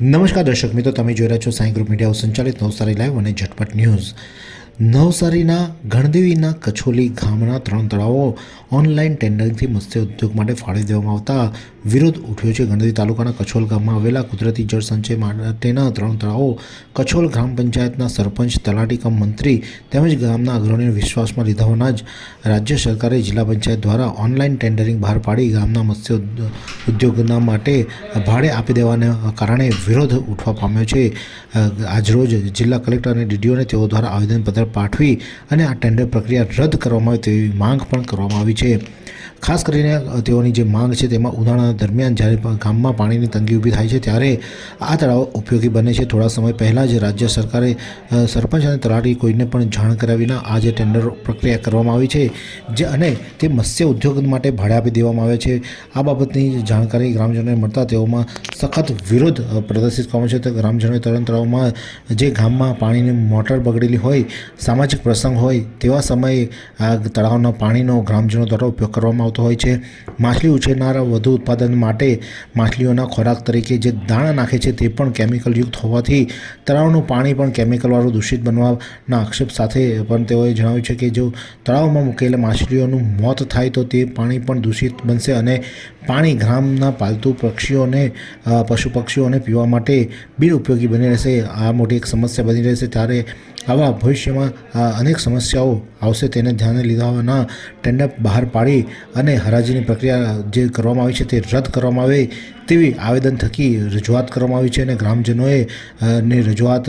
નમસ્કાર દર્શક મિત્રો, તમે જોઈ રહ્યા છો સાંઈ ગ્રુપ મીડિયા સંચાલિત નવસારી લાઈવ અને ઝટપટ ન્યૂઝ. નવસારીના ગણદેવીના કછોલી ગામના ત્રણ તળાવો ઓનલાઈન ટેન્ડરિંગથી મત્સ્ય ઉદ્યોગ માટે ફાળવી દેવામાં આવતા વિરોધ ઉઠ્યો છે. ગણદેવી તાલુકાના કછોલ ગામમાં આવેલા કુદરતી જળ સંચય માટેના ત્રણ તળાવો કછોલ ગ્રામ પંચાયતના સરપંચ, તલાટી કમ મંત્રી તેમજ ગામના અગ્રણીઓ વિશ્વાસમાં લીધા હોવાના જ રાજ્ય સરકારે જિલ્લા પંચાયત દ્વારા ઓનલાઈન ટેન્ડરિંગ બહાર પાડી ગામના મત્સ્ય ઉદ્યોગના માટે ભાડે આપી દેવાને કારણે વિરોધ ઉઠવા પામ્યો છે. આજરોજ જિલ્લા કલેક્ટર અને ડીડીઓને તેઓ દ્વારા આવેદનપત્ર પાઠવી અને આ ટેન્ડર પ્રક્રિયા રદ કરવામાં આવે તેવી માંગ પણ કરવામાં આવી છે. ખાસ કરીને તેઓની જે માંગ છે તેમાં ઉનાળા દરમિયાન જ્યારે ગામમાં પાણીની તંગી ઊભી થાય છે, ત્યારે આ તળાવ ઉપયોગી બને છે. થોડા સમય પહેલાં જ રાજ્ય સરકારે સરપંચ અને તલાટી કોઈને પણ જાણ કર્યા વિના આ જે ટેન્ડર પ્રક્રિયા કરવામાં આવી છે, જે અને તે મત્સ્ય ઉદ્યોગ માટે ભાડે આપી દેવામાં આવે છે. આ બાબતની જાણકારી ગ્રામજનોને મળતા તેઓમાં સખત વિરોધ પ્રદર્શિત કરવામાં છે. તો ગ્રામજનોએ તરણ તળાવમાં જે ગામમાં પાણીની મોટર બગડેલી હોય, સામાજિક પ્રસંગ હોય, તેવા સમયે આ તળાવના પાણીનો ગ્રામજનો દ્વારા ઉપયોગ કરવામાં આવતો હોય છે. માછલી ઉછેરનારા વધુ ઉત્પાદન માટે માછલીઓના ખોરાક તરીકે જે દાણા નાખે છે તે પણ કેમિકલયુક્ત હોવાથી તળાવનું પાણી પણ કેમિકલવાળું દૂષિત બનવાના આક્ષેપ સાથે પણ તેઓએ જણાવ્યું છે કે જો તળાવમાં મૂકેલા માછલીઓનું મોત થાય તો તે પાણી પણ દૂષિત બનશે અને પાણી ગ્રામના પાલતુ પક્ષીઓને પશુ પક્ષીઓને પીવા માટે બિનઉપયોગી બની રહેશે. આ મોટી એક સમસ્યા બની રહેશે. ત્યારે આવા ભવિષ્યમાં અનેક સમસ્યાઓ આવશે તેને ધ્યાને લીધાના ટેન્ડર બહાર પાડી અને હરાજીની પ્રક્રિયા જે કરવામાં આવી છે તે રદ કરવામાં આવે તેવી આવેદન થકી રજૂઆત કરવામાં આવી છે અને ગ્રામજનોએ ની રજૂઆત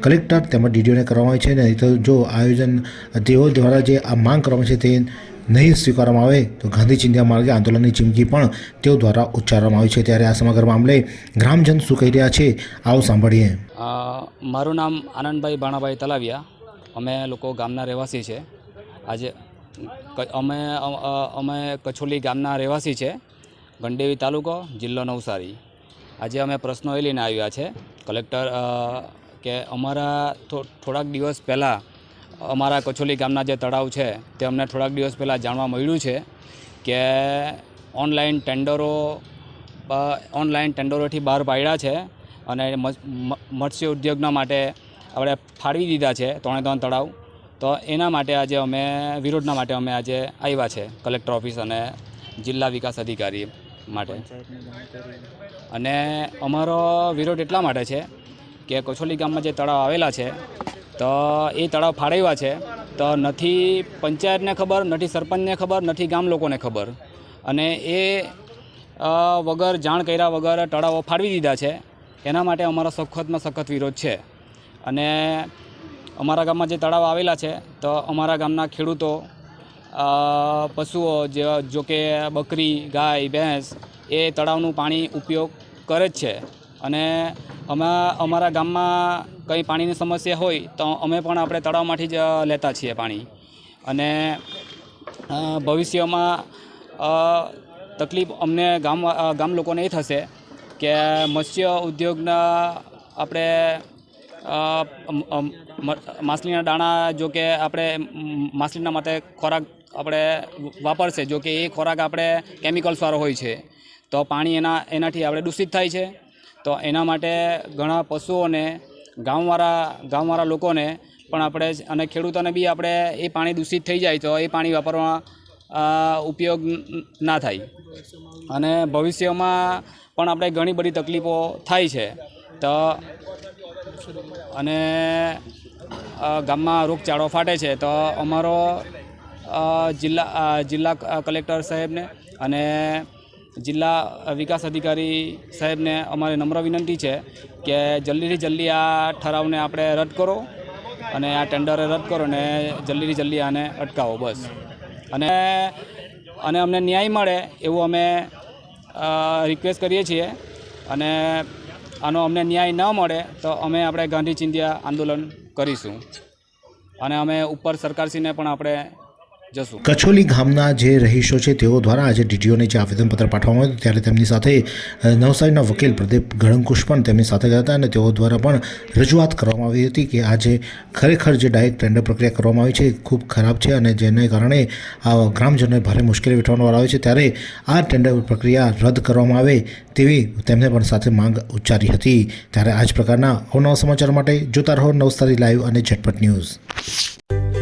કલેક્ટર તેમજ ડીડીઓને કરવામાં આવી છે. અને તો જો આયોજન તેઓ દ્વારા જે આ માંગ કરવામાં છે તે નહીં સ્વીકારવામાં આવે તો ગાંધી ચિંધ્યા માર્ગે આંદોલનની ચીમકી પણ તેઓ દ્વારા ઉચ્ચારવામાં આવી છે. ત્યારે આ સમગ્ર મામલે ગ્રામજન શું કહી રહ્યા છે, આવો સાંભળીએ. મારું નામ આનંદભાઈ બાણાભાઈ તલાવિયા. અમે લોકો ગામના રહેવાસી છે. આજે અમે અમે કછોલી ગામના રહેવાસી છે, ગંડેવી તાલુકો, જિલ્લો નવસારી. આજે અમે પ્રશ્નો એ લઈને આવ્યા છે, કલેક્ટર કે અમારા થોડાક દિવસ પહેલાં અમારા કચોલી ગામના જે તળાવ છે, તે અમને થોડાક દિવસ પહેલાં જાણવા મળ્યું છે કે ઓનલાઈન ટેન્ડરો ઓનલાઈન ટેન્ડરોથી બહાર પાડ્યા છે અને મત્સ્ય ઉદ્યોગના માટે આપણે ફાળવી દીધા છે ત્રણે ત્રણ તળાવ. તો એના માટે આજે અમે, વિરોધના માટે અમે આજે આવ્યા છે કલેક્ટર ઓફિસ અને જિલ્લા વિકાસ અધિકારી માટે. અને અમારો વિરોધ એટલા માટે છે કે કચોલી ગામમાં જે તળાવ આવેલા છે તો એ તળાવ ફાળવ્યા છે. તો નથી પંચાયતને ખબર, નથી સરપંચને ખબર, નથી ગામ લોકોને ખબર. અને એ વગર જાણ કર્યા વગર તળાવો ફાળવી દીધા છે. એના માટે અમારો સખતમાં સખત વિરોધ છે. અને અમારા ગામમાં જે તળાવ આવેલા છે, તો અમારા ગામના ખેડૂતો પશુઓ જે, જો કે બકરી, ગાય, ભેંસ, એ તળાવનું પાણી ઉપયોગ કરે જ છે. અને અમે, અમારા ગામમાં કંઈ પાણીની સમસ્યા હોય તો અમે પણ આપણે તળાવમાંથી જ લેતા છીએ પાણી. અને ભવિષ્યમાં તકલીફ અમને ગામ ગામ લોકોને એ થશે કે મત્સ્ય ઉદ્યોગના આપણે માછલીના દાણા જો કે આપણે માછલીના માટે ખોરાક આપણે વાપરશે, જો કે એ ખોરાક આપણે કેમિકલ્સવાળો હોય છે. તો પાણી એના, એનાથી આપણે દૂષિત થાય છે. તો એના માટે ઘણા પશુઓને ગામવાળા ગામવાળા લોકોને પણ આપણે અને ખેડૂતોને બી આપણે એ પાણી દૂષિત થઈ જાય તો એ પાણી વાપરવા ઉપયોગ ના થાય. અને ભવિષ્યમાં પણ આપણે ઘણી બધી તકલીફો થાય છે. તો અને ગામમાં રોગચાળો ફાટે છે. તો અમારો જિલ્લા જિલ્લા કલેક્ટર સાહેબને અને જિલ્લા વિકાસ અધિકારી સાહેબને અમારી નમ્ર વિનંતી છે કે જલ્દીથી જલ્દી આ ઠરાવને આપણે રદ કરો અને આ ટેન્ડર રદ કરો ને જલ્દીથી જલ્દી આને અટકાવો, બસ. અને અને અમને ન્યાય મળે એવું અમે રિક્વેસ્ટ કરીએ છીએ. અને આનો અમને ન્યાય ન મળે તો અમે આપણે ગાંધી ચિંધ્યા આંદોલન કરીશું. અને અમે ઉપર સરકારશ્રીને પણ આપણે કચોલી ગામના જે રહીશો છે, તેઓ દ્વારા આજે ડીટીઓને જે આવેદનપત્ર પાઠવવામાં આવ્યું ત્યારે તેમની સાથે નવસારીના વકીલ પ્રદીપ ગળંકુશ પણ તેમની સાથે ગયા હતા અને તેઓ દ્વારા પણ રજૂઆત કરવામાં આવી હતી કે આજે ખરેખર જે ડાયરેક્ટ ટેન્ડર પ્રક્રિયા કરવામાં આવી છે ખૂબ ખરાબ છે અને જેને કારણે આ ગ્રામજનોને ભારે મુશ્કેલી વેઠવાનો આવે છે, ત્યારે આ ટેન્ડર પ્રક્રિયા રદ કરવામાં આવે તેવી તેમને પણ સાથે માંગ ઉચ્ચારી હતી. ત્યારે આ જ પ્રકારના અવનવા સમાચાર માટે જોતા રહો નવસારી લાઈવ અને ઝટપટ ન્યૂઝ.